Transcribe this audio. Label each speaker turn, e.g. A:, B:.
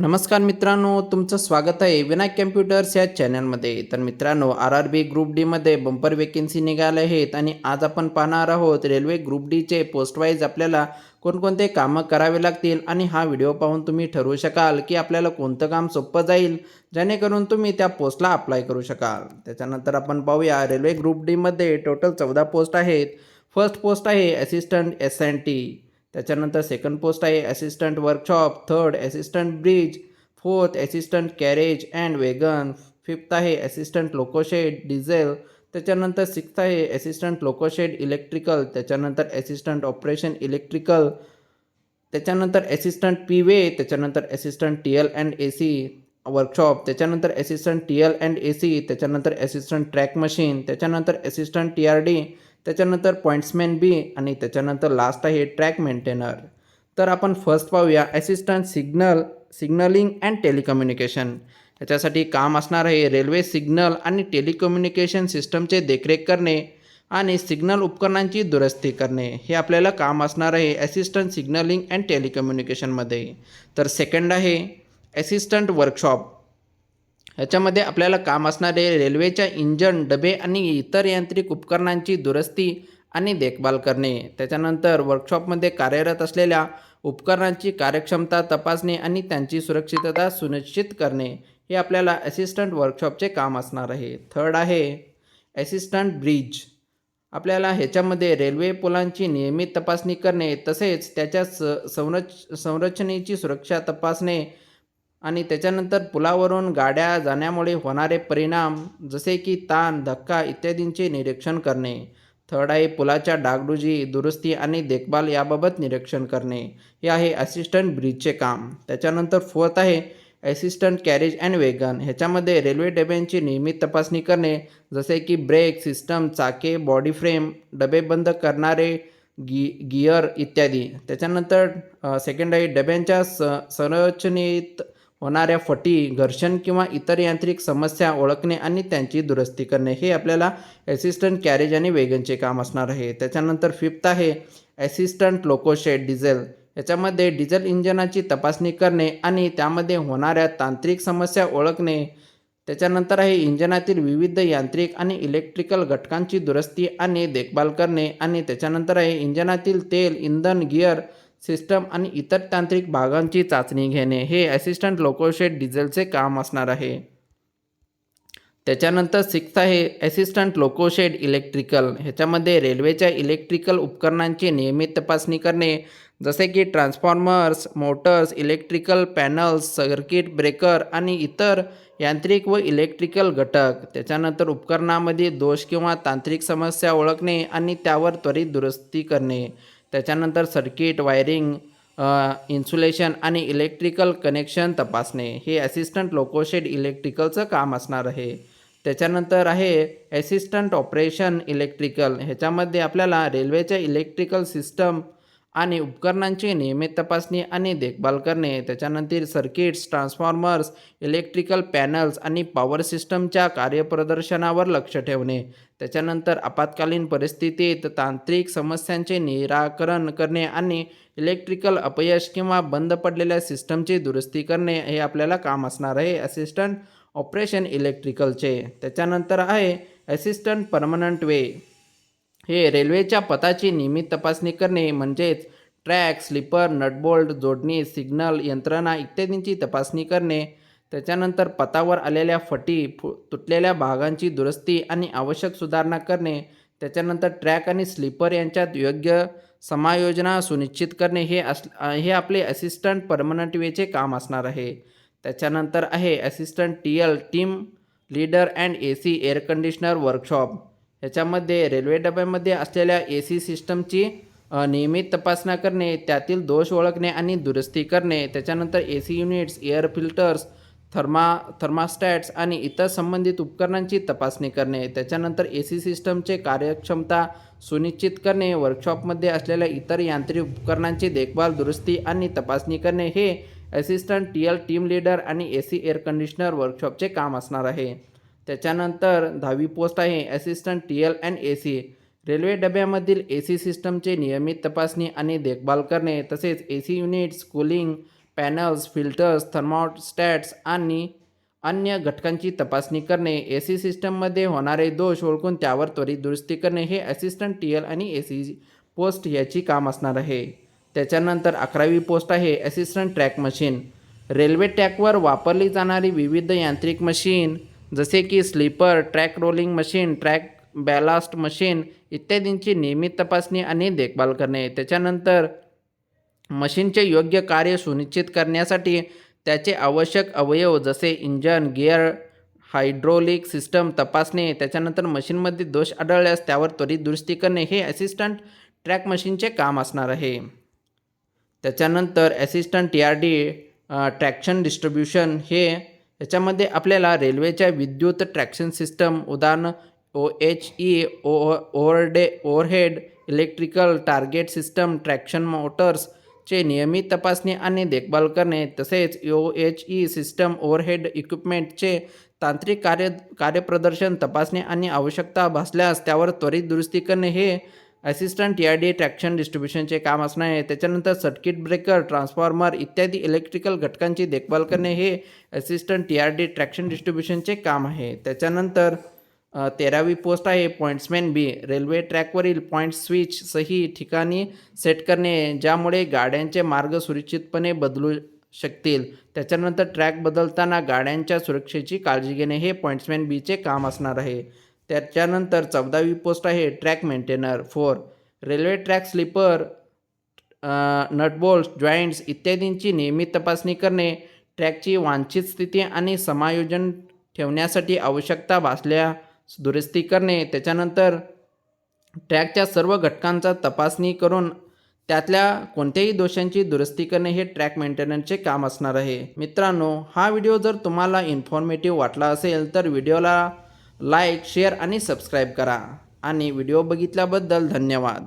A: नमस्कार मित्रांनो तुमचं स्वागत आहे विनायक कॅम्प्युटर्स या चॅनलमध्ये. तर मित्रांनो आर आर बी ग्रुप डीमध्ये बंपर वेकेन्सी निघाल्या आहेत आणि आज आपण पाहणार आहोत रेल्वे ग्रुप डीचे पोस्टवाईज आपल्याला कोणकोणते कामं करावे लागतील आणि हा व्हिडिओ पाहून तुम्ही ठरवू शकाल की आपल्याला कोणतं काम सोपं जाईल जेणेकरून तुम्ही त्या पोस्टला अप्लाय करू शकाल. त्याच्यानंतर आपण पाहूया रेल्वे ग्रुप डीमध्ये टोटल चौदा पोस्ट आहेत. फर्स्ट पोस्ट आहे असिस्टंट एस एन टी त्याच्यानंतर सेकंड पोस्ट आहे assistant workshop third assistant bridge fourth assistant carriage and wagon fifth आहे असिस्टंट लोकोशेड डिझेल त्याच्यानंतर सिक्स्थ आहे असिस्टंट लोकोशेड इलेक्ट्रिकल त्याच्यानंतर असिस्टंट ऑपरेशन इलेक्ट्रिकल त्याच्यानंतर असिस्टंट पी वे त्याच्यानंतर assistant T L and A C workshop त्याच्यानंतर assistant T L and A C त्याच्यानंतर assistant track machine त्याच्यानंतर assistant T R D त्याच्यानंतर pointsman बी आणि त्याच्यानंतर लास्ट आहे ट्रॅक मेंटेनर तर आपण फर्स्ट पाहूया assistant signal signalling and telecommunication याच्यासाठी काम असणार आहे रेल्वे सिग्नल आणि टेलिकम्युनिकेशन सिस्टमचे देखरेख करणे आणि सिग्नल उपकरणांची दुरुस्ती करणे. हे आपल्याला काम असणार आहे ॲसिस्टंट सिग्नलिंग अँड टेलिकम्युनिकेशनमध्ये तर सेकंड आहे ॲसिस्टंट वर्कशॉप ह्याच्यामध्ये आपल्याला काम असणारे रेल्वेच्या इंजन डबे आणि इतर यांत्रिक उपकरणांची दुरुस्ती आणि देखभाल करणे. त्याच्यानंतर वर्कशॉपमध्ये कार्यरत असलेल्या उपकरणांची कार्यक्षमता तपासणे आणि त्यांची सुरक्षितता सुनिश्चित करणे हे आपल्याला असिस्टंट वर्कशॉपचे काम असणार आहे. थर्ड आहे असिस्टंट ब्रिज आपल्याला ह्याच्यामध्ये रेल्वे पुलांची नियमित तपासणी करणे तसेच त्याच्या स संरच संरचनेची सुरक्षा तपासणे आणि त्याच्यानंतर पुलावरून गाड्या जाण्यामुळे होणारे परिणाम जसे की ताण धक्का इत्यादींचे निरीक्षण करणे थर्ड आहे पुलाच्या डागडुजी दुरुस्ती आणि देखभाल याबाबत निरीक्षण करणे हे आहे असिस्टंट ब्रिजचे काम. त्याच्यानंतर फोर्थ आहे असिस्टंट कॅरेज अँड वेगन ह्याच्यामध्ये रेल्वे डब्यांची नियमित तपासणी करणे जसे की ब्रेक सिस्टम चाके बॉडी फ्रेम डबे बंद करणारे गी गिअर इत्यादी. त्याच्यानंतर सेकंड आहे डब्यांच्या स संरचनेत होणाऱ्या फटी घर्षण किंवा इतर यांत्रिक समस्या ओळखणे आणि त्यांची दुरुस्ती करणे हे आपल्याला ॲसिस्टंट कॅरेज आणि वेगनचे काम असणार आहे. त्याच्यानंतर फिफ्थ आहे ॲसिस्टंट लोकोशेड डिझेल याच्यामध्ये डिझेल इंजनाची तपासणी करणे आणि त्यामध्ये होणाऱ्या तांत्रिक समस्या ओळखणे. त्याच्यानंतर आहे इंजनातील विविध यांत्रिक आणि इलेक्ट्रिकल घटकांची दुरुस्ती आणि देखभाल करणे आणि त्याच्यानंतर आहे इंजनातील तेल इंधन गिअर सिस्टम आणि इतर तांत्रिक भागांची चाचणी घेणे हे असिस्टंट लोकोशेड डिझेलचे काम असणार आहे. त्याच्यानंतर सिक्स आहे असिस्टंट लोकोशेड इलेक्ट्रिकल. ह्याच्यामध्ये रेल्वेच्या इलेक्ट्रिकल उपकरणांची नियमित तपासणी करणे जसे की transformers motors electrical panels circuit breaker आणि इतर यांत्रिक व इलेक्ट्रिकल घटक. त्याच्यानंतर उपकरणामध्ये दोष किंवा तांत्रिक समस्या ओळखणे आणि त्यावर त्वरित दुरुस्ती करणे. त्याच्यानंतर सर्किट वायरिंग इन्सुलेशन आणि इलेक्ट्रिकल कनेक्शन तपासणे. हे असिस्टंट लोकोशेड इलेक्ट्रिकलचं काम असणार आहे. त्याच्यानंतर आहे ॲसिस्टंट ऑपरेशन इलेक्ट्रिकल. ह्याच्यामध्ये आपल्याला रेल्वेच्या इलेक्ट्रिकल सिस्टम आणि उपकरणांची नियमित तपासणी आणि देखभाल करणे. त्याच्यानंतर सर्किट्स ट्रान्सफॉर्मर्स इलेक्ट्रिकल पॅनल्स आणि पॉवर सिस्टमच्या कार्यप्रदर्शनावर लक्ष ठेवणे. त्याच्यानंतर आपत्कालीन परिस्थितीत तांत्रिक समस्यांचे निराकरण करणे आणि इलेक्ट्रिकल अपयश किंवा बंद पडलेल्या सिस्टमची दुरुस्ती करणे हे आपल्याला काम असणार आहे. असिस्टंट ऑपरेशन इलेक्ट्रिकलचे. त्याच्यानंतर आहे असिस्टंट परमनंट वे. हे रेल्वेच्या पथाची नियमित तपासणी करणे म्हणजेच ट्रॅक स्लीपर नटबोल्ट जोडणी सिग्नल यंत्रणा इत्यादींची तपासणी करणे. त्याच्यानंतर पथावर आलेल्या फटी फु तुटलेल्या भागांची दुरुस्ती आणि आवश्यक सुधारणा करणे. त्याच्यानंतर ट्रॅक आणि स्लीपर यांच्यात योग्य समायोजना सुनिश्चित करणे. हे अस हे आपले असिस्टंट परमनंट वेचे काम असणार आहे. त्याच्यानंतर आहे assistant T L team leader and A C air conditioner workshop. याच्यामध्ये रेल्वे डब्यामध्ये असलेल्या ए सी सिस्टमची नियमित तपासणा करणे त्यातील दोष ओळखणे आणि दुरुस्ती करणे त्याच्यानंतर A C units air filters thermo thermostats आणि इतर संबंधित उपकरणांची तपासणी करणे त्याच्यानंतर ए सी सिस्टमचे कार्यक्षमता सुनिश्चित करणे वर्कशॉपमध्ये असलेल्या इतर यांत्रिक उपकरणांची देखभाल दुरुस्ती आणि तपासणी करणे हे assistant T L team leader आणि ए सी एअर कंडिशनर वर्कशॉपचे काम असणार आहे. त्याच्यानंतर दहावी पोस्ट आहे assistant T L and A C railway डब्यामधील A C सिस्टमचे नियमित तपासणी आणि देखभाल करणे तसेच A C units cooling panels filters thermostats आणि अन्य घटकांची तपासणी करणे. ए सी सिस्टममध्ये होणारे दोष ओळखून त्यावर त्वरित दुरुस्ती करणे हे असिस्टंट टी एल आणि ए सी पोस्ट याची काम असणार आहे. त्याच्यानंतर अकरावी पोस्ट आहे असिस्टंट ट्रॅक मशीन रेल्वे ट्रॅकवर वापरली जाणारी विविध यांत्रिक मशीन जसे की sleeper track rolling machine track ballast machine इत्यादींची नियमित तपासणी आणि देखभाल करणे. त्याच्यानंतर मशीनचे योग्य कार्य सुनिश्चित करण्यासाठी त्याचे आवश्यक अवयव जसे इंजन गिअर हायड्रोलिक सिस्टम तपासणे. त्याच्यानंतर मशीनमध्ये दोष आढळल्यास त्यावर त्वरित दुरुस्ती करणे. हे असिस्टंट ट्रॅक मशीनचे काम असणार आहे. त्याच्यानंतर assistant T R D traction distribution हे याच्यामध्ये आपल्याला रेल्वेच्या विद्युत ट्रॅक्शन सिस्टम उदाहरण O H E O overhead overhead electrical target system traction मोटर्सचे नियमित तपासणी आणि देखभाल करणे तसेच O H E system overhead इक्विपमेंटचे तांत्रिक कार्य कार्यप्रदर्शन तपासणे आणि आवश्यकता भासल्यास त्यावर त्वरित दुरुस्ती करणे हे assistant T R D traction डिस्ट्रीब्युशनचे काम असणं आहे. त्याच्यानंतर सर्किट ब्रेकर ट्रान्सफॉर्मर इत्यादी इलेक्ट्रिकल घटकांची देखभाल करणे हे assistant T R D traction डिस्ट्रीब्युशनचे काम आहे. त्याच्यानंतर तेरावी पोस्ट आहे पॉईंट्समॅन बी. रेल्वे ट्रॅकवरील पॉईंट स्विच सही ठिकाणी सेट करणे ज्यामुळे गाड्यांचे मार्ग सुरक्षितपणे बदलू शकतील. त्याच्यानंतर ट्रॅक बदलताना गाड्यांच्या सुरक्षेची काळजी घेणे हे पॉईंट्समॅन बीचे काम असणार आहे. त्याच्यानंतर चौदावी पोस्ट आहे track maintainer four railway track sleeper nut bolt joints इत्यादींची नियमित तपासणी करणे ट्रॅकची वांछित स्थिती आणि समायोजन ठेवण्यासाठी आवश्यकता भासल्यास दुरुस्ती करणे त्याच्यानंतर ट्रॅकच्या सर्व घटकांचा तपासणी करून त्यातल्या कोणत्याही दोषांची दुरुस्ती करणे हे ट्रॅक मेंटेनन्सचे काम असणार आहे. मित्रांनो हा व्हिडिओ जर तुम्हाला इन्फॉर्मेटिव्ह वाटला असेल तर व्हिडिओला लाईक शेअर आणि सबस्क्राईब करा. आणि व्हिडिओ बघितल्याबद्दल धन्यवाद.